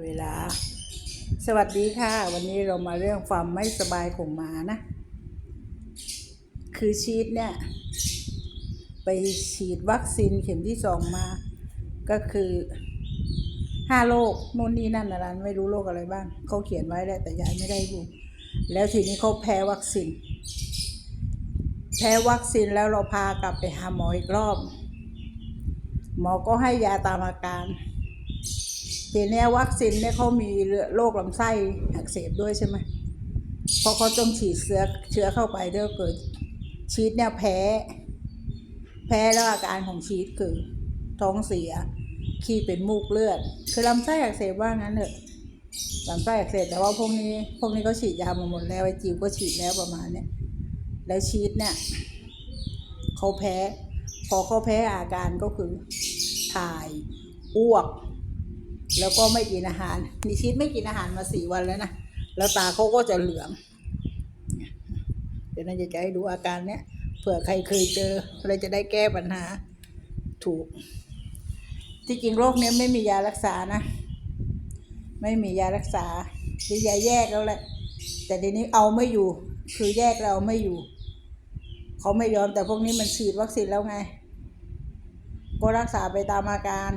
เวลา สวัสดีค่ะ วันนี้เรามาเรื่องความไม่สบายของหมานะ คือชีดเนี่ย ไปฉีดวัคซีนเข็มที่สองมา ก็คือห้าโรคนู่นนี่นั่นอะไรไม่รู้โรคอะไรบ้างเขาเขียนไว้แหละแต่ยายไม่ได้ดูแล้วทีนี้เขาแพ้วัคซีนแพ้วัคซีนแล้วเราพากลับไปหาหมออีกรอบ หมอก็ให้ยาตามอาการ เนี้ยวัคซีนเนี่ยเขามีโรคลำไส้อักเสบด้วยใช่ไหมเพราะเขาต้องฉีดเชื้อเชื้อเข้าไปด้วยเกิดชีดเนี่ยแพ้ แพ้แล้วอาการของชีดคือท้องเสียขี้เป็นมูกเลือด คือลำไส้อักเสบว่างั้นเถอะลำไส้อักเสบแต่ว่าพวกนี้พวกนี้ก็ฉีดยามาหมดแล้วไอจิวก็ฉีดแล้วประมาณเนี้ยแล้วชีดเนี่ยเขาแพ้ พอเขาแพ้อาการก็คือถ่ายอ้วก แล้วก็ไม่กินอาหารนิชิตไม่กินอาหารมาสี่วันแล้วนะแล้วตาเขาก็จะเหลืองเดี๋ยวน่าจะให้ดูอาการเนี้ยเผื่อใครเคยเจอเราจะได้แก้ปัญหาถูก ที่จริงโรคเนี้ยไม่มียารักษานะ ไม่มียารักษาหรือยาแยกแล้วแหละ แต่ทีนี้เอาไม่อยู่ คือแยกแล้วเอาไม่อยู่ เขาไม่ยอมแต่พวกนี้มันฉีดวัคซีนแล้วไง ก็รักษาไปตามอาการ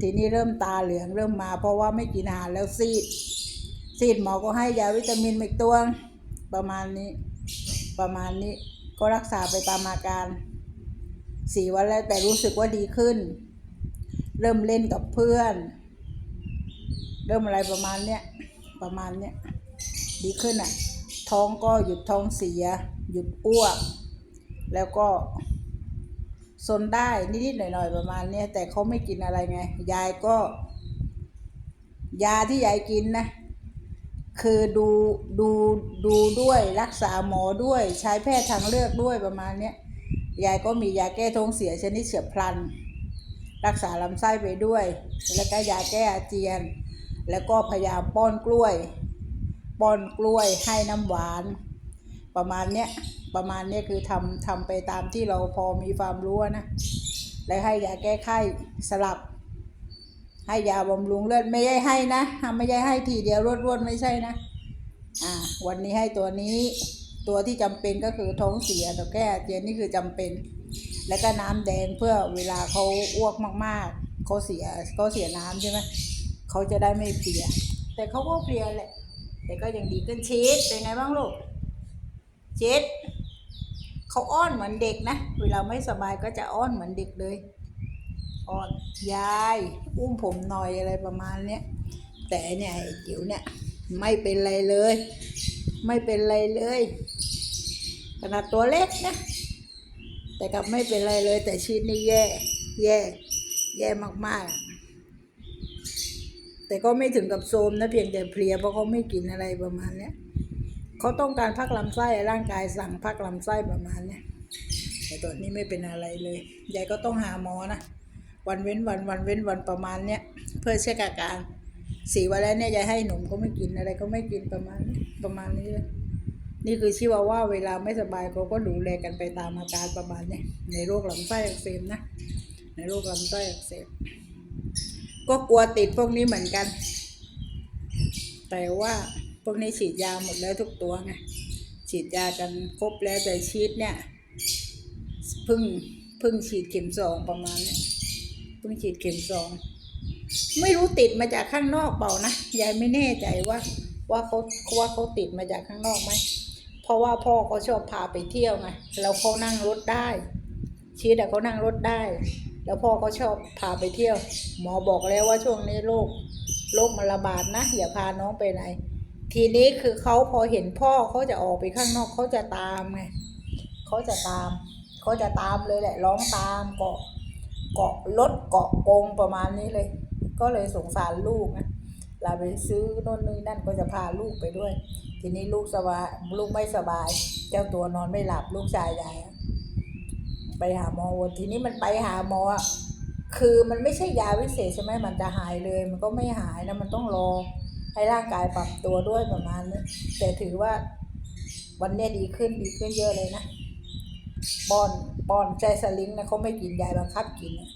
ทีนี้เริ่มตาเหลืองเริ่มมาเพราะว่าไม่กินอาหารแล้วซีด ซีดหมอก็ให้ยาวิตามินอีกตัวประมาณนี้ ประมาณนี้ก็รักษาไปตามอาการสี่วันแล้วแต่รู้สึกว่าดีขึ้น เริ่มเล่นกับเพื่อน เริ่มอะไรประมาณเนี้ยประมาณเนี้ยดีขึ้นอะ ท้องก็หยุดท้องเสีย หยุดอ้วก แล้วก็ ซนได้นิดๆหน่อยๆประมาณเนี้ยแต่เขาไม่กินอะไรไง ยายก็ ยาที่ยายกินนะ คือดูดูดูด้วยรักษาหมอด้วยใช้แพทย์ทางเลือกด้วยประมาณเนี้ยยายก็มียาแก้ท้องเสียชนิดเฉียบพลัน รักษาลำไส้ไปด้วย แล้วก็ยาแก้อาเจียน แล้วก็พยายามป้อนกล้วย ป้อนกล้วยให้น้ำหวาน ประมาณเนี้ย ประมาณนี้คือทำทำไปตามที่เราพอมีความรู้นะแล้วให้ยาแก้ไข้สลับ ให้ยาบำรุงเลือดไม่ใช่ให้นะไม่ใช่ให้ทีเดียวรวดๆไม่ใช่นะอ่าวันนี้ให้ตัวนี้ตัวที่จำเป็นก็คือท้องเสียตัวแก้เจียนนี่คือจำเป็น แล้วก็น้ำแดงเพื่อเวลาเขาอ้วกมากๆเขาเสียเขาเสียน้ำใช่ไหมเขาจะได้ไม่เพลีย แต่เขาก็เพลียแหละแต่ก็ยังดีขึ้นชีสเป็นไงบ้างลูกเจ็ด เขาอ้อนเหมือนเด็กนะ เวลาไม่สบายก็จะอ้อนเหมือนเด็กเลย อ้อนยาย อุ้มผมหน่อยอะไรประมาณเนี้ย แต่เนี่ยไอ้จิ๋วเนี่ยไม่เป็นไรเลย ไม่เป็นไรเลยขนาดตัวเล็กนะ แต่กลับไม่เป็นไรเลย แต่ชีสนี่แย่ แย่ แย่มากๆ แต่ก็ไม่ถึงกับโทรมนะเพียงแต่เพลียเพราะเขาไม่กินอะไรประมาณเนี้ย เขาต้องการพักลำไส้ร่างกายสั่งพักลำไส้ประมาณเนี้ยแต่ตอนนี้ไม่เป็นอะไรเลยยายก็ต้องหาหมอนะวันเว้นวันวันเว้นวันประมาณเนี้ยเพื่อเช็คอาการสี่วันแล้วเนี่ยยายให้หนมก็ไม่กินอะไรก็ไม่กินประมาณนี้ประมาณนี้เลยนี่คือชิวาว่าเวลาไม่สบายเขาก็ดูแลกันไปตามอาการประมาณเนี้ยในโรคลำไส้อักเสบนะในโรคลำไส้อักเสบก็กลัวติดพวกนี้เหมือนกัน แต่ว่า พวกนี้ฉีดยาหมดแล้วทุกตัวไงฉีดยากันครบแล้วแต่ชีดเนี่ยเพิ่งเพิ่งฉีดเข็มสองประมาณเนี้ยเพิ่งฉีดเข็มสองไม่รู้ติดมาจากข้างนอกเปล่านะยายไม่แน่ใจว่า ว่าเขาว่าเขาติดมาจากข้างนอกไหมเพราะว่าพ่อเขาชอบพาไปเที่ยวไงแล้วเขานั่งรถได้ ชีดอะเขานั่งรถได้ แล้วพ่อเขาชอบพาไปเที่ยว หมอบอกแล้วว่าช่วงนี้โรคโรคมันระบาดนะอย่าพาน้องไปไหน ทีนี้คือเขาพอเห็นพ่อเขาจะออกไปข้างนอกเขาจะตามไงเขาจะตามเขาจะตามเลยแหละ ร้องตามเกาะเกาะรถเกาะกงประมาณนี้เลย ก็เลยสงสารลูกนะเราไปซื้อน่นนี่นั่นก็จะพาลูกไปด้วย ทีนี้ลูกสบายลูกไม่สบาย เจ้าตัวนอนไม่หลับลูกชายยายอะไปหาหมอทีนี้มันไปหาหมอคือมันไม่ใช่ยาวิเศษใช่ไหมมันจะหายเลย มันก็ไม่หายนะมันต้องรอ ให้ร่างกายปรับตัวด้วยประมาณนี้แต่ถือว่าวันนี้ดีขึ้นดีขึ้นเยอะเลยนะป้อนป้อนใจสลิงนะเขาไม่กินยายบังคับกินนะ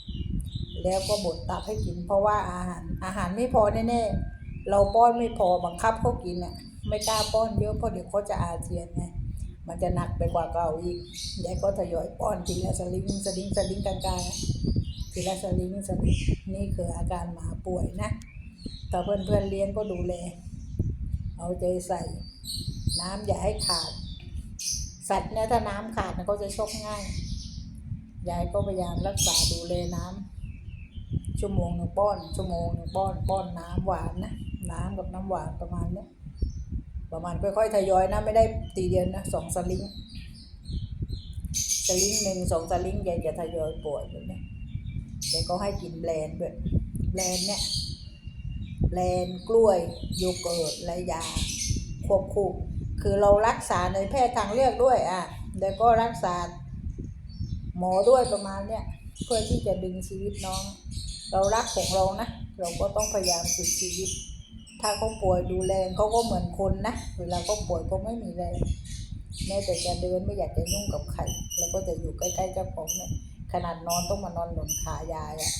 แล้วก็บดตับให้กิน เพราะว่าอาหารอาหารไม่พอแน่ๆเราป้อนไม่พอบังคับเขากินอะ ไม่กล้าป้อนเยอะเพราะเดี๋ยวเขาจะอาเจียนไงมันจะหนักไปกว่าเก่าอีกยายก็ทยอยป้อนทีละสลิงสลิงสลิงกลางๆทีละสลิงสลิงนี่คืออาการหมาป่วยนะ แต่เพื่อนๆเลี้ยงก็ดูแล เอาใจใส่ น้ำอย่าให้ขาด สัตว์เนี่ยถ้าน้ำขาดมันก็จะชกง่าย ยายก็พยายามรักษาดูแลน้ำชั่วโมงหนึ่งป้อน ชั่วโมงหนึ่งป้อนป้อนน้ำหวานนะน้ำกับน้ำหวานประมาณเนี้ยประมาณค่อยๆทยอยนะไม่ได้ตีเดียวนะสองสลิงสลิงหนึ่งสองสลิงยายจะทยอยป่วยแบบนี้ยายก็ให้กินแบรนด์ด้วยแบรนด์เนี่ย แบรนกล้วยโยเกิร์ตและยาควบคู่คือเรารักษาในแพทย์ทางเลือกด้วยอะแล้วก็รักษาหมอด้วยประมาณเนี้ยเพื่อที่จะดึงชีวิตน้อง เรารักของเรานะเราก็ต้องพยายามสุดชีวิต ถ้าเขาป่วยดูแลเขาก็เหมือนคนนะเวลาเขาป่วยเขาไม่มีแรงแม้แต่จะเดินไม่อยากจะยุ่งกับใครแล้วก็จะอยู่ใกล้ๆเจ้าของเนี่ยขนาดนอนต้องมานอนหนุนขายายอะ่ะ